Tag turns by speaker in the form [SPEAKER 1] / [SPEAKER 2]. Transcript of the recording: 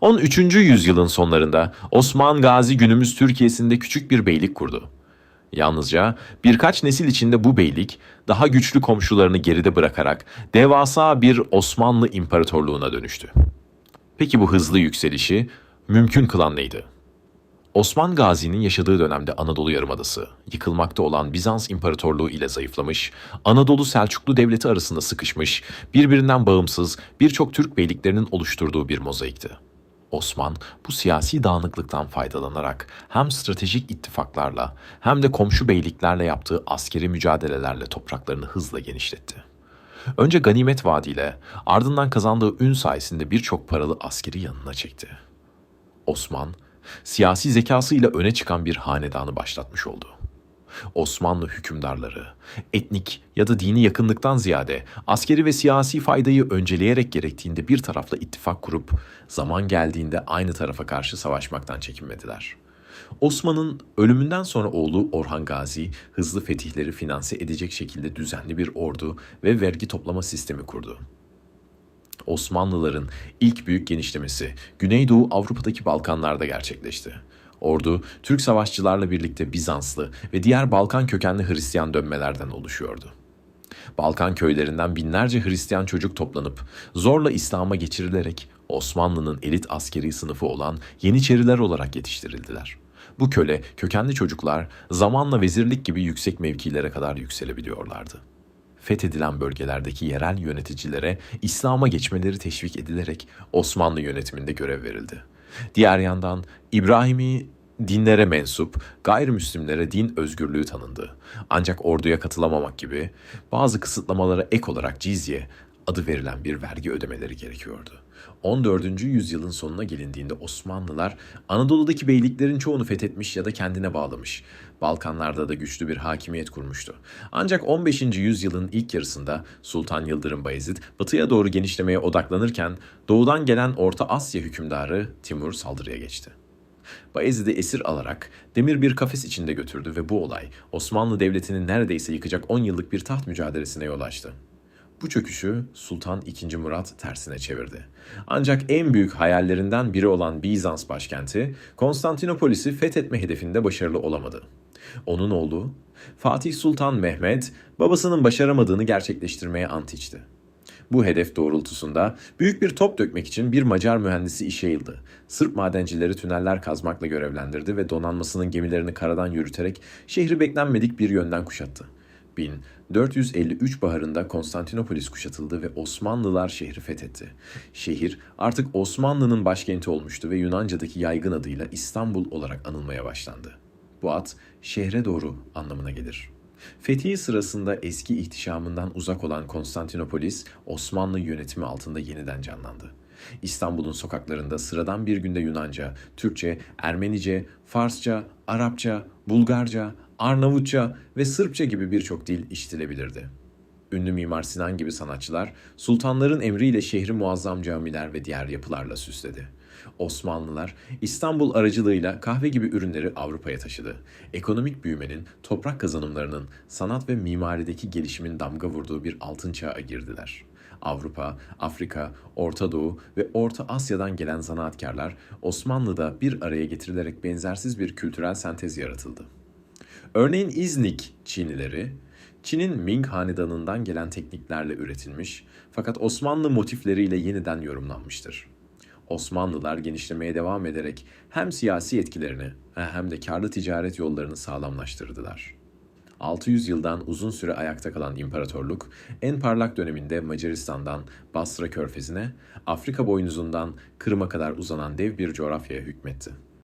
[SPEAKER 1] 13. yüzyılın sonlarında Osman Gazi günümüz Türkiye'sinde küçük bir beylik kurdu. Yalnızca birkaç nesil içinde bu beylik daha güçlü komşularını geride bırakarak devasa bir Osmanlı İmparatorluğuna dönüştü. Peki bu hızlı yükselişi mümkün kılan neydi? Osman Gazi'nin yaşadığı dönemde Anadolu Yarımadası, yıkılmakta olan Bizans İmparatorluğu ile zayıflamış, Anadolu Selçuklu Devleti arasında sıkışmış, birbirinden bağımsız birçok Türk beyliklerinin oluşturduğu bir mozaikti. Osman bu siyasi dağınıklıktan faydalanarak hem stratejik ittifaklarla hem de komşu beyliklerle yaptığı askeri mücadelelerle topraklarını hızla genişletti. Önce ganimet vaadiyle ardından kazandığı ün sayesinde birçok paralı askeri yanına çekti. Osman, siyasi zekasıyla öne çıkan bir hanedanı başlatmış oldu. Osmanlı hükümdarları, etnik ya da dini yakınlıktan ziyade askeri ve siyasi faydayı önceleyerek gerektiğinde bir tarafla ittifak kurup zaman geldiğinde aynı tarafa karşı savaşmaktan çekinmediler. Osman'ın ölümünden sonra oğlu Orhan Gazi hızlı fetihleri finanse edecek şekilde düzenli bir ordu ve vergi toplama sistemi kurdu. Osmanlıların ilk büyük genişlemesi Güneydoğu Avrupa'daki Balkanlarda gerçekleşti. Ordu, Türk savaşçılarla birlikte Bizanslı ve diğer Balkan kökenli Hristiyan dönmelerden oluşuyordu. Balkan köylerinden binlerce Hristiyan çocuk toplanıp zorla İslam'a geçirilerek Osmanlı'nın elit askeri sınıfı olan Yeniçeriler olarak yetiştirildiler. Bu köle, kökenli çocuklar zamanla vezirlik gibi yüksek mevkilere kadar yükselebiliyorlardı fethedilen bölgelerdeki yerel yöneticilere İslam'a geçmeleri teşvik edilerek Osmanlı yönetiminde görev verildi. Diğer yandan İbrahimi dinlere mensup gayrimüslimlere din özgürlüğü tanındı. Ancak orduya katılamamak gibi bazı kısıtlamalara ek olarak cizye adı verilen bir vergi ödemeleri gerekiyordu. 14. yüzyılın sonuna gelindiğinde Osmanlılar Anadolu'daki beyliklerin çoğunu fethetmiş ya da kendine bağlamış. Balkanlarda da güçlü bir hakimiyet kurmuştu. Ancak 15. yüzyılın ilk yarısında Sultan Yıldırım Bayezid batıya doğru genişlemeye odaklanırken doğudan gelen Orta Asya hükümdarı Timur saldırıya geçti. Bayezid'i esir alarak demir bir kafes içinde götürdü ve bu olay Osmanlı Devleti'ni neredeyse yıkacak 10 yıllık bir taht mücadelesine yol açtı. Bu çöküşü Sultan II. Murat tersine çevirdi. Ancak en büyük hayallerinden biri olan Bizans başkenti Konstantinopolis'i fethetme hedefinde başarılı olamadı. Onun oğlu Fatih Sultan Mehmet babasının başaramadığını gerçekleştirmeye ant içti. Bu hedef doğrultusunda büyük bir top dökmek için bir Macar mühendisi işe yıldı. Sırp madencileri tüneller kazmakla görevlendirdi ve donanmasının gemilerini karadan yürüterek şehri beklenmedik bir yönden kuşattı. 1453 baharında Konstantinopolis kuşatıldı ve Osmanlılar şehri fethetti. Şehir artık Osmanlı'nın başkenti olmuştu ve Yunanca'daki yaygın adıyla İstanbul olarak anılmaya başlandı. Bu ad şehre doğru anlamına gelir. Fethi sırasında eski ihtişamından uzak olan Konstantinopolis, Osmanlı yönetimi altında yeniden canlandı. İstanbul'un sokaklarında sıradan bir günde Yunanca, Türkçe, Ermenice, Farsça, Arapça, Bulgarca, Arnavutça ve Sırpça gibi birçok dil işitilebilirdi. Ünlü Mimar Sinan gibi sanatçılar sultanların emriyle şehri muazzam camiler ve diğer yapılarla süsledi. Osmanlılar İstanbul aracılığıyla kahve gibi ürünleri Avrupa'ya taşıdı. Ekonomik büyümenin, toprak kazanımlarının, sanat ve mimarideki gelişimin damga vurduğu bir altın çağa girdiler. Avrupa, Afrika, Orta Doğu ve Orta Asya'dan gelen zanaatkarlar Osmanlı'da bir araya getirilerek benzersiz bir kültürel sentez yaratıldı. Örneğin İznik Çinileri, Çin'in Ming hanedanından gelen tekniklerle üretilmiş fakat Osmanlı motifleriyle yeniden yorumlanmıştır. Osmanlılar genişlemeye devam ederek hem siyasi etkilerini hem de karlı ticaret yollarını sağlamlaştırdılar. 600 yıldan uzun süre ayakta kalan imparatorluk, en parlak döneminde Macaristan'dan Basra körfezine, Afrika boynuzundan Kırım'a kadar uzanan dev bir coğrafyaya hükmetti.